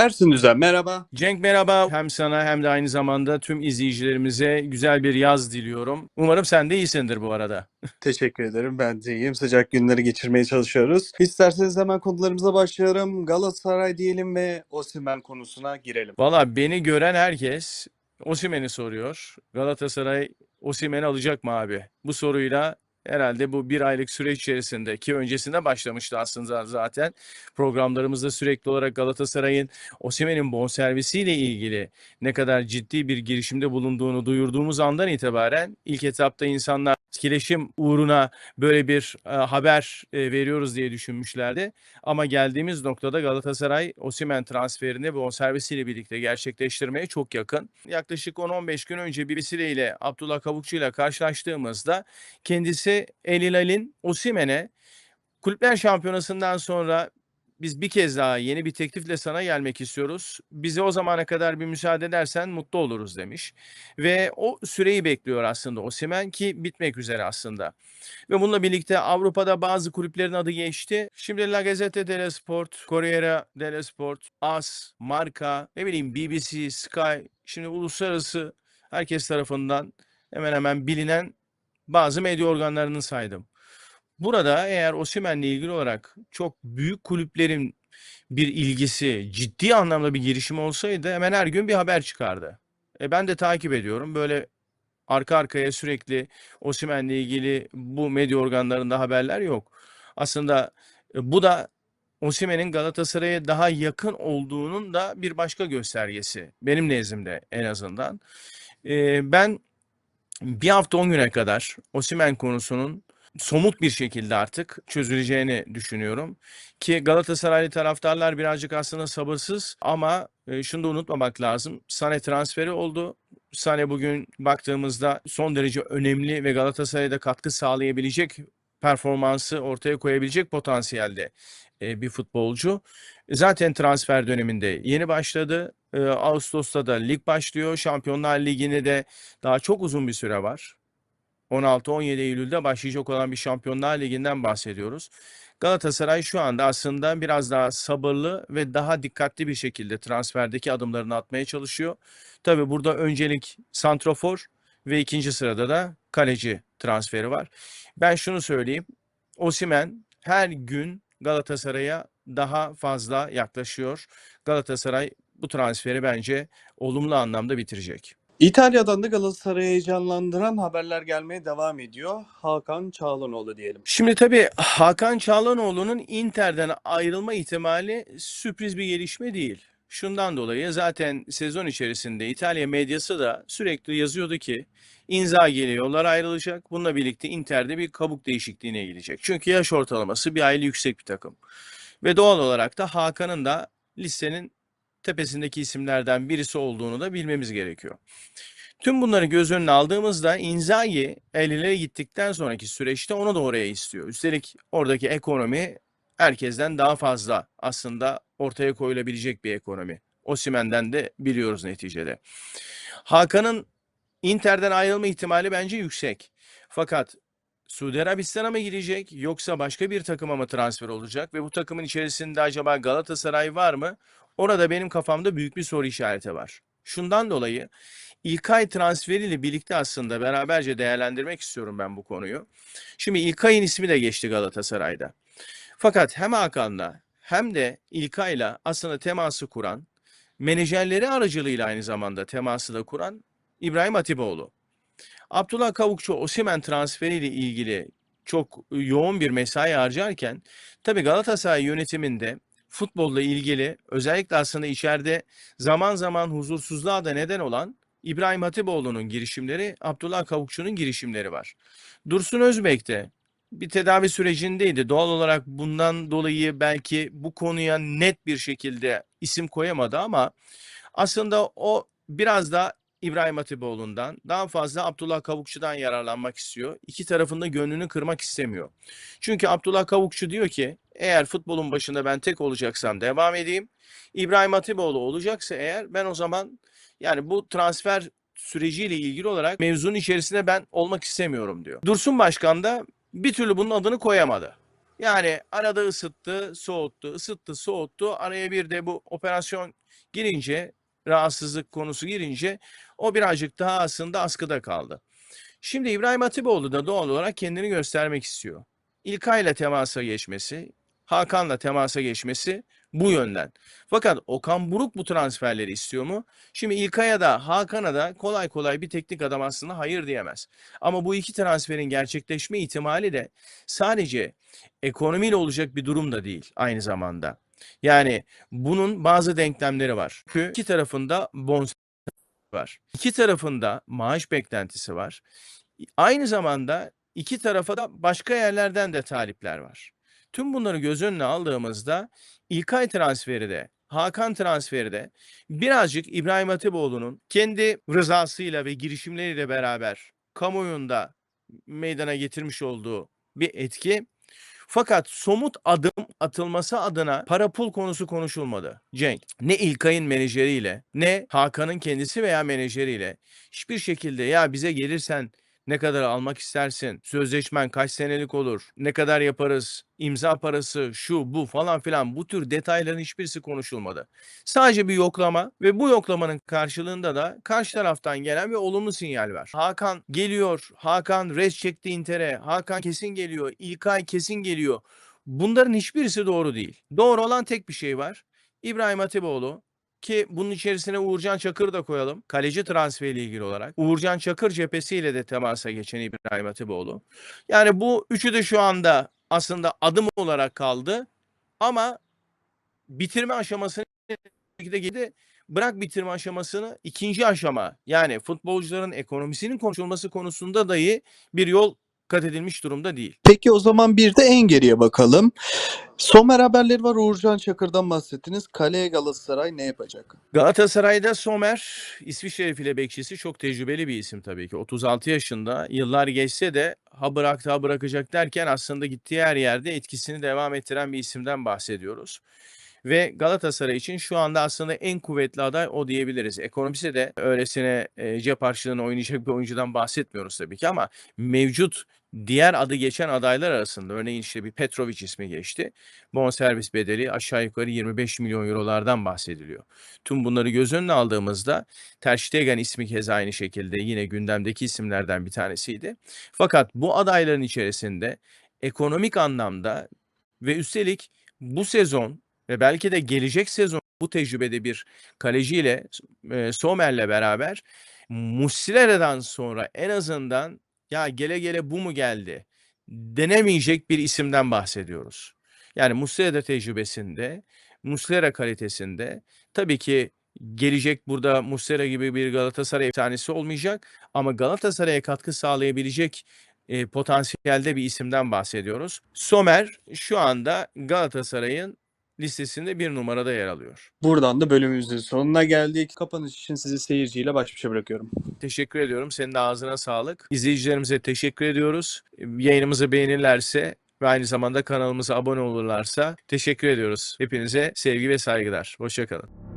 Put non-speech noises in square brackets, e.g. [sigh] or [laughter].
Ersin Düzen merhaba. Cenk merhaba. Hem sana hem de aynı zamanda tüm izleyicilerimize güzel bir yaz diliyorum. Umarım sen de iyisindir bu arada. [laughs] Teşekkür ederim. Ben de iyiyim. Sıcak günleri geçirmeye çalışıyoruz. İsterseniz hemen konularımıza başlayalım. Galatasaray diyelim ve Osimhen konusuna girelim. Valla beni gören herkes Osimhen'i soruyor. Galatasaray Osimhen'i alacak mı abi? Bu soruyla herhalde bu bir aylık süreç içerisinde ki öncesinde başlamıştı aslında zaten programlarımızda sürekli olarak Galatasaray'ın Osimhen'in bonservisiyle ilgili ne kadar ciddi bir girişimde bulunduğunu duyurduğumuz andan itibaren ilk etapta insanlar etkileşim uğruna böyle bir e, haber e, veriyoruz diye düşünmüşlerdi. Ama geldiğimiz noktada Galatasaray Osimhen transferini bonservisiyle birlikte gerçekleştirmeye çok yakın. Yaklaşık 10-15 gün önce birisiyle Abdullah Kavukçu ile karşılaştığımızda kendisi El Hilal'in Osimhen'e Kulüpler Şampiyonası'ndan sonra biz bir kez daha yeni bir teklifle sana gelmek istiyoruz. Bize o zamana kadar bir müsaade edersen mutlu oluruz demiş. Ve o süreyi bekliyor aslında Osimhen ki bitmek üzere aslında. Ve bununla birlikte Avrupa'da bazı kulüplerin adı geçti. Şimdi La Gazzetta dello Sport, Corriere dello Sport, AS, Marca, ne bileyim BBC, Sky, şimdi uluslararası herkes tarafından hemen hemen bilinen bazı medya organlarını saydım. Burada eğer Osimhen'le ilgili olarak çok büyük kulüplerin bir ilgisi, ciddi anlamda bir girişim olsaydı hemen her gün bir haber çıkardı. E ben de takip ediyorum. Böyle arka arkaya sürekli Osimhen'le ilgili bu medya organlarında haberler yok. Aslında e, bu da Osimhen'in Galatasaray'a daha yakın olduğunun da bir başka göstergesi. Benim nezdimde en azından. E, ben bir hafta 10 güne kadar Osimhen konusunun somut bir şekilde artık çözüleceğini düşünüyorum. Ki Galatasaraylı taraftarlar birazcık aslında sabırsız ama e, şunu da unutmamak lazım. Sane transferi oldu. Sane bugün baktığımızda son derece önemli ve Galatasaray'a da katkı sağlayabilecek performansı ortaya koyabilecek potansiyelde e, bir futbolcu. Zaten transfer döneminde yeni başladı. E, Ağustos'ta da lig başlıyor. Şampiyonlar Ligi'ne de daha çok uzun bir süre var. 16-17 Eylül'de başlayacak olan bir Şampiyonlar Ligi'nden bahsediyoruz. Galatasaray şu anda aslında biraz daha sabırlı ve daha dikkatli bir şekilde transferdeki adımlarını atmaya çalışıyor. Tabii burada öncelik santrofor ve ikinci sırada da kaleci transferi var. Ben şunu söyleyeyim. Osimhen her gün Galatasaray'a daha fazla yaklaşıyor. Galatasaray bu transferi bence olumlu anlamda bitirecek. İtalya'dan da Galatasaray'ı heyecanlandıran haberler gelmeye devam ediyor. Hakan Çağlanoğlu diyelim. Şimdi tabii Hakan Çağlanoğlu'nun Inter'den ayrılma ihtimali sürpriz bir gelişme değil. Şundan dolayı zaten sezon içerisinde İtalya medyası da sürekli yazıyordu ki Inzaghi ile yollar ayrılacak. Bununla birlikte Inter'de bir kabuk değişikliğine gidecek. Çünkü yaş ortalaması bir aile yüksek bir takım. Ve doğal olarak da Hakan'ın da listenin tepesindeki isimlerden birisi olduğunu da bilmemiz gerekiyor. Tüm bunları göz önüne aldığımızda Inzaghi ellere gittikten sonraki süreçte onu da oraya istiyor. Üstelik oradaki ekonomi herkesten daha fazla aslında ortaya koyulabilecek bir ekonomi. Osimhen'den de biliyoruz neticede. Hakan'ın Inter'den ayrılma ihtimali bence yüksek. Fakat Suudi Arabistan'a mı gidecek yoksa başka bir takıma mı transfer olacak ve bu takımın içerisinde acaba Galatasaray var mı? Orada benim kafamda büyük bir soru işareti var. Şundan dolayı İlkay transferiyle birlikte aslında beraberce değerlendirmek istiyorum ben bu konuyu. Şimdi İlkay'ın ismi de geçti Galatasaray'da. Fakat hem Hakan'la hem de İlkay'la aslında teması kuran, menajerleri aracılığıyla aynı zamanda teması da kuran İbrahim Hatipoğlu. Abdullah Kavukçu Osimhen transferiyle ilgili çok yoğun bir mesai harcarken tabii Galatasaray yönetiminde futbolla ilgili özellikle aslında içeride zaman zaman huzursuzluğa da neden olan İbrahim Hatipoğlu'nun girişimleri, Abdullah Kavukçu'nun girişimleri var. Dursun Özbek de bir tedavi sürecindeydi. Doğal olarak bundan dolayı belki bu konuya net bir şekilde isim koyamadı ama aslında o biraz da İbrahim Hatipoğlu'ndan daha fazla Abdullah Kavukçu'dan yararlanmak istiyor. İki tarafın da gönlünü kırmak istemiyor. Çünkü Abdullah Kavukçu diyor ki eğer futbolun başında ben tek olacaksam devam edeyim. İbrahim Hatipoğlu olacaksa eğer ben o zaman yani bu transfer süreciyle ilgili olarak mevzunun içerisinde ben olmak istemiyorum diyor. Dursun Başkan da bir türlü bunun adını koyamadı. Yani arada ısıttı, soğuttu, ısıttı, soğuttu. Araya bir de bu operasyon girince, rahatsızlık konusu girince o birazcık daha aslında askıda kaldı. Şimdi İbrahim Hatipoğlu da doğal olarak kendini göstermek istiyor. İlkay'la temasa geçmesi, Hakan'la temasa geçmesi bu yönden. Fakat Okan Buruk bu transferleri istiyor mu? Şimdi İlkay'a da Hakan'a da kolay kolay bir teknik adam aslında hayır diyemez. Ama bu iki transferin gerçekleşme ihtimali de sadece ekonomiyle olacak bir durum da değil aynı zamanda. Yani bunun bazı denklemleri var. Çünkü iki tarafında bonus var. İki tarafında maaş beklentisi var. Aynı zamanda iki tarafa da başka yerlerden de talipler var. Tüm bunları göz önüne aldığımızda İlkay transferi de Hakan transferi de birazcık İbrahim Hatipoğlu'nun kendi rızasıyla ve girişimleriyle beraber kamuoyunda meydana getirmiş olduğu bir etki. Fakat somut adım atılması adına para pul konusu konuşulmadı. Cenk ne İlkay'ın menajeriyle ne Hakan'ın kendisi veya menajeriyle hiçbir şekilde ya bize gelirsen ne kadar almak istersin? Sözleşmen kaç senelik olur? Ne kadar yaparız? İmza parası, şu, bu falan filan bu tür detayların hiçbirisi konuşulmadı. Sadece bir yoklama ve bu yoklamanın karşılığında da karşı taraftan gelen bir olumlu sinyal var. Hakan geliyor, Hakan res çekti Inter'e, Hakan kesin geliyor, İlkay kesin geliyor. Bunların hiçbirisi doğru değil. Doğru olan tek bir şey var. İbrahim Hatipoğlu ki bunun içerisine Uğurcan Çakır'ı da koyalım. Kaleci transferiyle ilgili olarak. Uğurcan Çakır cephesiyle de temasa geçen İbrahim Hatipoğlu. Yani bu üçü de şu anda aslında adım olarak kaldı. Ama bitirme aşamasını şekilde geldi. Bırak bitirme aşamasını ikinci aşama yani futbolcuların ekonomisinin konuşulması konusunda dahi bir yol kat edilmiş durumda değil. Peki o zaman bir de en geriye bakalım. Somer haberleri var. Uğurcan Çakır'dan bahsettiniz. Kaleye Galatasaray ne yapacak? Galatasaray'da Somer, İsviçre file bekçisi çok tecrübeli bir isim tabii ki. 36 yaşında. Yıllar geçse de ha bıraktı ha bırakacak derken aslında gittiği her yerde etkisini devam ettiren bir isimden bahsediyoruz. Ve Galatasaray için şu anda aslında en kuvvetli aday o diyebiliriz. Ekonomisi de öylesine e, cep harçlığına oynayacak bir oyuncudan bahsetmiyoruz tabii ki ama mevcut diğer adı geçen adaylar arasında örneğin işte bir Petrovic ismi geçti. Bonservis bedeli aşağı yukarı 25 milyon eurolardan bahsediliyor. Tüm bunları göz önüne aldığımızda Ter Stegen ismi keza aynı şekilde yine gündemdeki isimlerden bir tanesiydi. Fakat bu adayların içerisinde ekonomik anlamda ve üstelik bu sezon ve belki de gelecek sezon bu tecrübede bir kaleciyle e, Sommer'le beraber Muslera'dan sonra en azından ya gele gele bu mu geldi denemeyecek bir isimden bahsediyoruz. Yani Muslera tecrübesinde, Muslera kalitesinde tabii ki gelecek burada Muslera gibi bir Galatasaray efsanesi olmayacak ama Galatasaray'a katkı sağlayabilecek e, potansiyelde bir isimden bahsediyoruz. Somer şu anda Galatasaray'ın listesinde bir numarada yer alıyor. Buradan da bölümümüzün sonuna geldik. Kapanış için sizi seyirciyle baş başa bırakıyorum. Teşekkür ediyorum. Senin de ağzına sağlık. İzleyicilerimize teşekkür ediyoruz. Yayınımızı beğenirlerse ve aynı zamanda kanalımıza abone olurlarsa teşekkür ediyoruz. Hepinize sevgi ve saygılar. Hoşçakalın.